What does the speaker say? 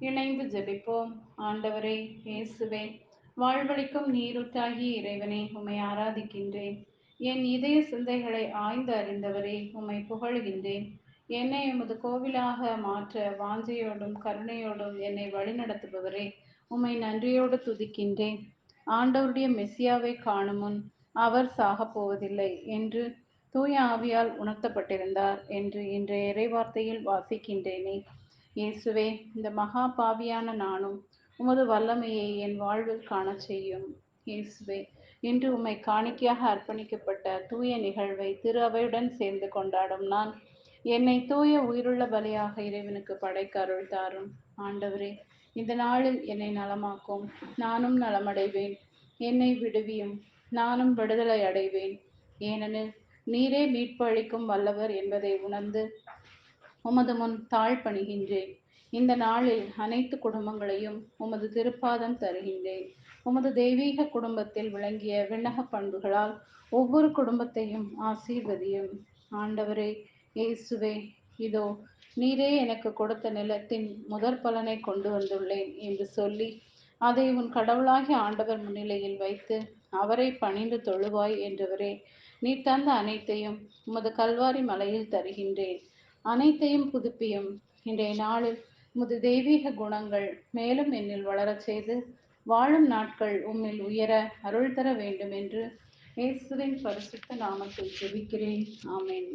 இணைந்து ஜெபிப்போம். ஆண்டவரே இயேசுவே வாழ்வழிக்கும் நீருட்டாகி இறைவனே உம்மை ஆராதிக்கின்றேன். என் இதய சிந்தைகளை ஆய்ந்து அறிந்தவரே உம்மை புகழ்கின்றேன். என்னை உமது கோவிலாக மாற்ற வாஞ்சையோடும் கருணையோடும் என்னை வழிநடத்துபவரே உம்மை நன்றியோடு துதிக்கின்றேன். ஆண்டவருடைய மெசியாவை காணும் முன் அவர் சாகப் போவதில்லை என்று தூய ஆவியால் உணர்த்தப்பட்டிருந்தார் என்று இன்றைய இறைவார்த்தையில் வாசிக்கின்றேனே. இயேசுவே இந்த மகா பாவியான நானும் உமது வல்லமையை என் வாழ்வில் காணச் செய்யும். இயேசுவே இன்று உம்மை காணிக்கையாக அர்ப்பணிக்கப்பட்ட தூய நிகழ்வை திரு அவையுடன் சேர்ந்து கொண்டாடும் நான் என்னை தூய உயிருள்ள பலியாக இறைவனுக்கு படைக்க அருள் தாரும். ஆண்டவரே இந்த நாளில் என்னை நலமாக்கும். நானும் நலமடைவேன். என்னை விடுவியும். நானும் விடுதலை அடைவேன். ஏனெனில் நீரே மீட்பு அளிக்கும் வல்லவர் என்பதை உணர்ந்து உமது முன் தாழ் பணிகின்றேன் இந்த நாளில் அனைத்து குடும்பங்களையும் உமது திருப்பாதம் தருகின்றேன். உமது தெய்வீக குடும்பத்தில் விளங்கிய விண்ணக பண்புகளால் ஒவ்வொரு குடும்பத்தையும் ஆசீர்வதியும். ஆண்டவரே இயேசுவே இதோ நீரே எனக்கு கொடுத்த நிலத்தின் முதற் பலனை கொண்டு வந்துள்ளேன் என்று சொல்லி அதை உன் கடவுளாகிய ஆண்டவர் முன்னிலையில் வைத்து அவரை பணிந்து தொழுவாய் என்றவரே நீ தந்த அனைத்தையும் உமது கல்வாரி மலையில் தருகின்றேன். அனைத்தையும் புதுப்பியும். இன்றைய நாளில் முது தெய்வீக குணங்கள் மேலும் என்னில் வளரச் செய்து வாழும் நாட்கள் உம்மில் உயர அருள் தர வேண்டும் என்று இயேசுவின் பரிசுத்த நாமத்தில் ஜெபிக்கிறேன். ஆமேன்.